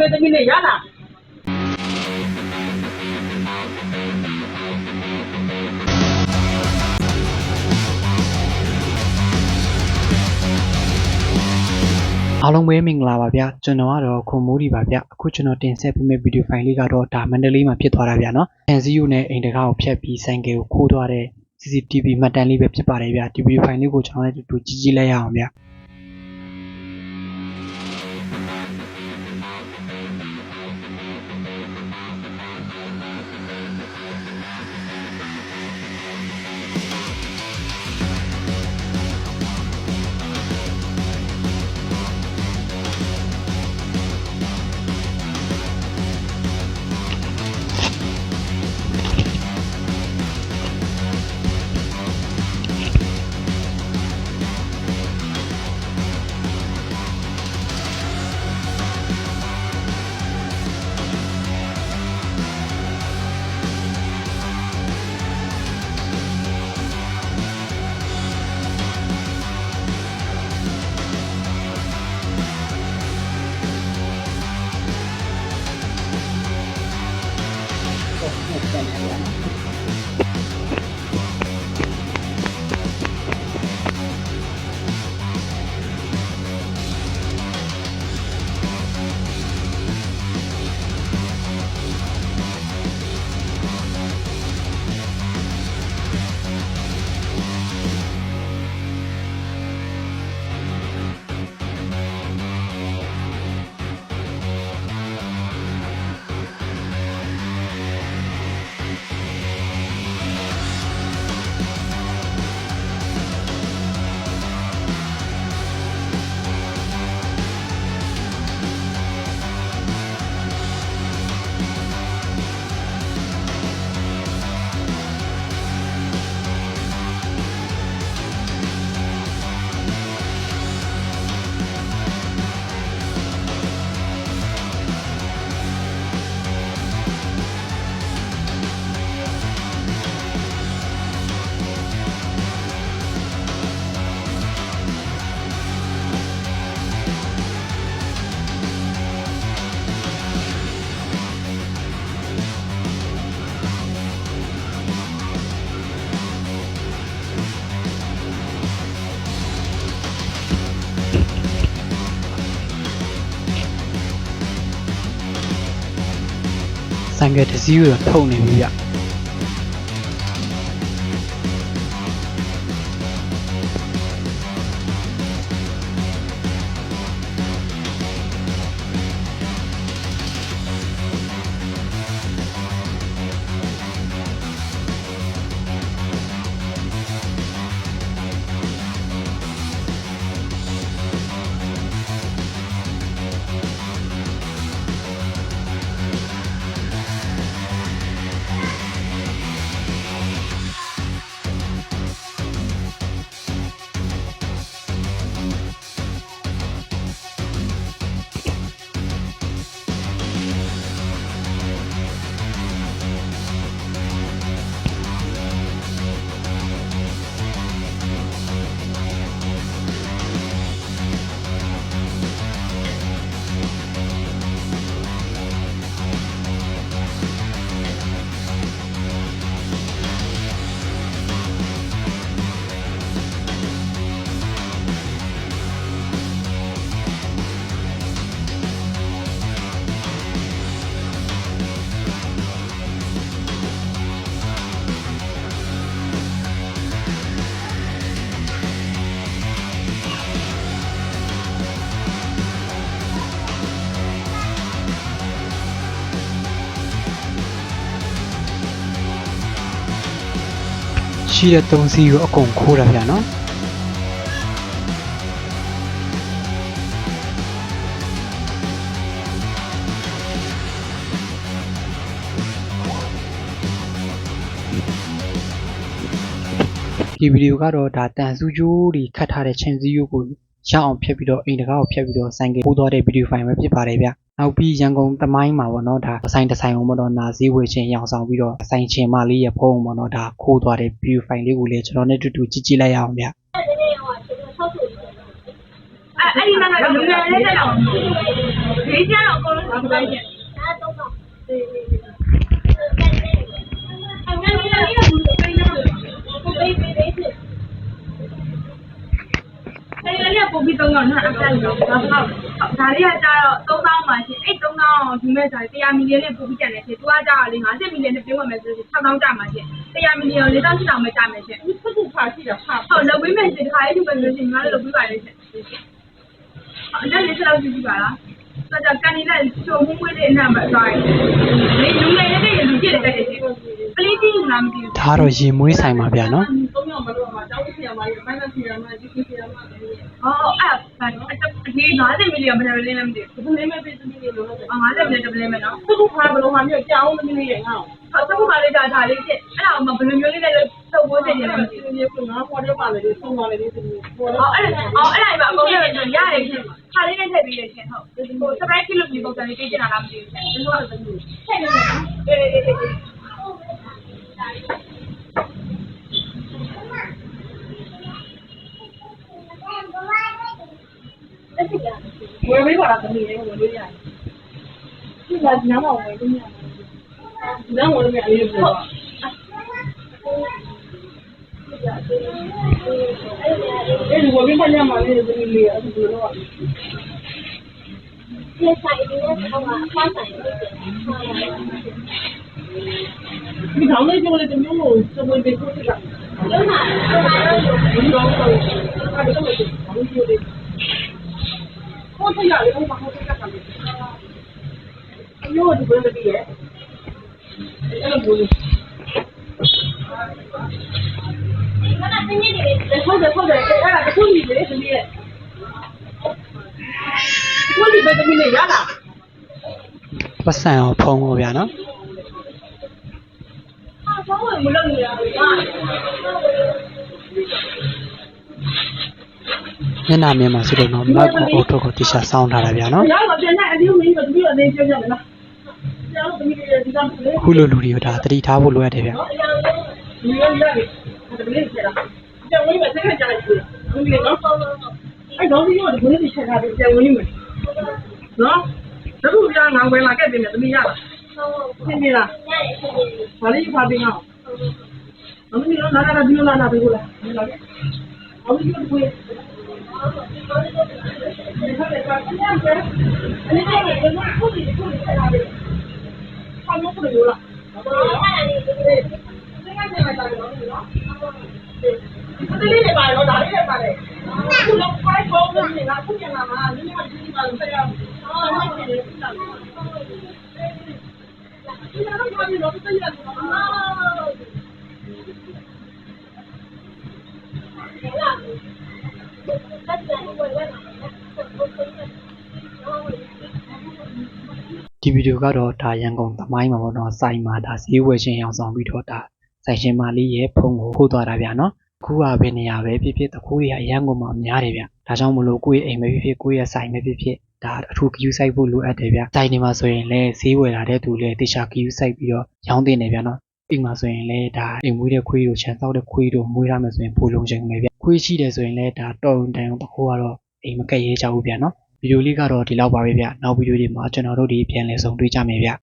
ပဲသမီးနဲ့ရလာအားလုံးပဲမင်္ဂလာပါဗျကျွန်တော်ကတော့ခွန်မိုးဒီပါဗျအခုကျွန်တော်တင်ဆက်ပေးမယ့်ဗီဒီယိုဖိုင်လေးကတော့ဒါမန္တလေးမှာဖြစ်သွားတာဗျနော်အန်စီယူနဲ့အိမ်တကားကိုဖျက်ပြီးဆိုင်ကယ်ကိုခိုးသွားတဲ့ CCTV မှတ်တမ်းလေးပဲဖြစ်ပါတယ်ဗျဒီဗီဒီယိုဖိုင်လေးကိုကျွန်တော်လည်းတူတူကြည့်ကြည့်လိုက်ရအောင်ဗျ ハハハハ。 ဆိုင်ကယ်တစ်စီးကိုတော့ထုတ်နေပြီဗျ ရှိတဲ့သုံးစီးကိုအကုန်ခိုးတာဗျနော်ဒီဗီဒီယိုကတော့ဒါတန်စုကျိုးတွေခတ်ထားတဲ့ချင်းစည်းရိုးကို ရအောင်ဖြတ်ပြီးတော့အိမ်တကားကိုဖြတ်ပြီးတော့ဆိုင်ကယ်ပိုးသွားတဲ့ဗီဒီယိုဖိုင်ပဲဖြစ်ပါတယ်ဗျနောက်ပြီးရန်ကုန်သမိုင်းမှာပေါ့နော်ဒါဆိုင်တစ်ဆိုင်အောင်ပေါ့နော်နာစည်းဝယ်ချင်းရောင်ဆောင်ပြီးတော့ဆိုင်ချင်းမလေးရဖုံးပေါ့နော်ဒါခိုးသွားတဲ့ဗီဒီယိုဖိုင်လေးကိုလည်းကျွန်တော်နဲ့တူတူကြည့်ကြည့်လိုက်ရအောင်ဗျဒီနေ့ဟိုကျွန်တော်ဆောက်ဆိုအဲ့ဒီမှာကတော့လူငယ်လေးတက်တော့ဒီကျတော့အကုန်လုံးဒီတိုင်းကျအဲ့ တော့နော်အတက်ရောဒါတော့ဒါလေးကကျတော့3000ပါရှင်အဲ့3000ဒီမဲ့ဆို100မီလီယံနဲ့ပို့ပြီးကျန်တယ်ရှင်သူကကျတော့လေ50မီလီယံနဲ့ပြောင်းမယ်ဆိုရင်6000ကျမှာရှင်100မီလီယံ4800ပဲကျမယ်ရှင်ခုခုခါရှိတာဖာဟုတ်လုပ်ပေးမယ်ရှင်ဒီခါလေးဒီပဲလို့ရှင်ညီမလည်းလုပ်ပေးပါလေရှင်အဲ့ဒါလေးဆက်လို့ကြည့်ကြပါလား ဆက်ကြကန်နေတဲ့ချုံမှုမွေးတဲ့အနံ့မှာသွားရင်လေလူငယ်လေးတွေလူကြည့်တဲ့တက်ရှင်ကလေးကြီးလားမသိဘူးဒါကတော့ရေမွေးဆိုင်ပါဗျာနော်သုံးယောက်မလို့မှာတောင်းစီရမှာရမိုင်းနဲ့စီရမှာဒီစီရမှာလည်းဟောအဲ့ဒါဒီ50မီလီယံမတယ်လေးလည်းမသိဘူးဒီနေ့မဲ့ပြည်သူတွေလို့လည်း50မီလီယံတပလေးမယ်နော်ခုခုခါဘယ်လိုမှမျိုးကြောင်းမနေရငါ့ ဟုတ်သဘောပါလေးဒါဒါလေးဖြစ်အဲ့ဒါမှဘယ်လိုမျိုးလေးလဲသုတ်ဖို့တင်ရတယ်မသိဘူးဒီနေ့ကငါပေါ်ရပါလေဆုံးပါလေဒီပေါ်ဟောအဲ့ဒါဟောအဲ့ဒါပဲအကုန်လုံးရတယ်ရှင်ခါလေးနဲ့ထည့်ပေးရရှင်ဟုတ်ဟို surprise ဖြစ်လို့ဒီပုံစံလေးပေးချင်တာလားမသိဘူးရှင်ဒီလိုပဲထည့်နေတယ်နော်အေးအေးအေးဝယ်ပေးပါလားတမီးလေးဝယ်လို့ရတယ်ဒီကညမောင်းဝယ်လို့ရတယ် ညမောင်းလည်းအရေးပေါ်အဲ့ဒီဝယ်ပေးပါညမှာလေးတမီးလေးအဲ့ဒီလိုတော့ဒီဆိုင်လေးကတော့အဖားဆိုင်လေးဖြစ်တယ်ဒီထောင်လေးကျိုးလေးတမျိုးကိုစပွင့်ပေးဖို့တာ။လုံးမှာလုံးမှာတော့ဒီတော့တော့အဲ့ဒီတော့ဘာလို့ကျိုးလေးကိုထရလေးဟိုမှာဟိုတက်တာလေ အဲ့လိုမျိုးခဏသိနေတယ်ဟုတ်တယ်ဟုတ်တယ်အဲ့ဒါတခုနေတယ်သူရဲ့ဘယ်လိုပဲမနေရလားပတ်စံအောင်ဖုံးဖို့ဗျာနော်ဖုံးဖို့မလုပ်နေရဘူးဗျာညနာမြန်မာဆိုတော့နော်မတ်ကိုအထုတ်ကိုတိကျဆောင်းထားတာဗျာနော်။ရောက်တော့ပြန်လိုက်အပြူမင်းတို့ပြီးတော့အသေးပြောပြမယ်နော်။ ခုလိုလူတွေကိုဒါသတိထားဖို့လိုအပ်တယ်ဗျာနော်ဒီရရတယ်ဒါတမီးလေးဆက်တာကျောင်းဝင်းမှာဆက်ခကြလိုက်ပြီဒီလေးနော်အဲ့တော့ဒီရောဒီဘယ်လိုဆက်တာလဲကျောင်းဝင်းမှာနော်တခုပြငါဝယ်လာခဲ့ပြီတမီးရလားသင်ပြီလားဘာလေးဖာပြီးငါအမင်းရောနာနာဒီလိုလာနာပြီးကိုလားအမင်းရောကိုဒီခါလေးကပြန်ပြန်အဲ့ဒီကတော့ခုဒီခုဒီ ဆက်တာလေဘာလို့ကိုလို့လားဘာလို့လဲဒီကနေမှာတာလို့နော်ဒီလေးလေးပါတော့ဒါလေးလေးပါလေခုတော့ဖိုင်ပေါ်နေလားခုပြန်လာမှာဒီမှာဒီမှာဆက်ရအောင်အာမဟုတ်ဘူးလားဒီကတော့ဘာလို့လဲဆက်ရအောင် ဒီဗီဒီယိုကတော့ဒါရန်ကုန်သမိုင်းမှာပေါ့နော်စိုင်းမှာဒါဈေးဝယ်ရှင်ရောင်ဆောင်ပြီးတော့ဒါဆိုင်ရှင်မလေးရဲ့ဖုန်းကိုခိုးသွားတာဗျာနော်အခုကဘယ်နေရာပဲဖြစ်ဖြစ်တကူတွေကအရန်ကုန်မှာများတယ်ဗျဒါကြောင့်မလို့ကိုယ့်ရဲ့အိမ်ပဲဖြစ်ဖြစ်ကိုယ့်ရဲ့ဆိုင်ပဲဖြစ်ဖြစ်ဒါအထူး queue site ဖို့လိုအပ်တယ်ဗျတိုင်နေမှာဆိုရင်လည်းဈေးဝယ်လာတဲ့သူလည်းတေချာ queue site ပြီးတော့ရောင်းတင်နေဗျာနော်အိမ်မှာဆိုရင်လည်းဒါအိမ်မွေးတဲ့ခွေးတို့ခြံစောက်တဲ့ခွေးတို့မွေးရမယ်ဆိုရင်ပိုလုံးချိန်ပဲဗျခွေးရှိတယ်ဆိုရင်လည်းဒါတော်ုံတန်ုံတကူကတော့အိမ်မကက်ရဲကြဘူးဗျာနော် ဗီဒီယိုလေးကတော့ဒီလောက်ပါပဲဗျနောက်ဗီဒီယိုတွေမှာကျွန်တော်တို့ဒီပြန်လည်ဆုံတွေ့ကြမယ်ဗျ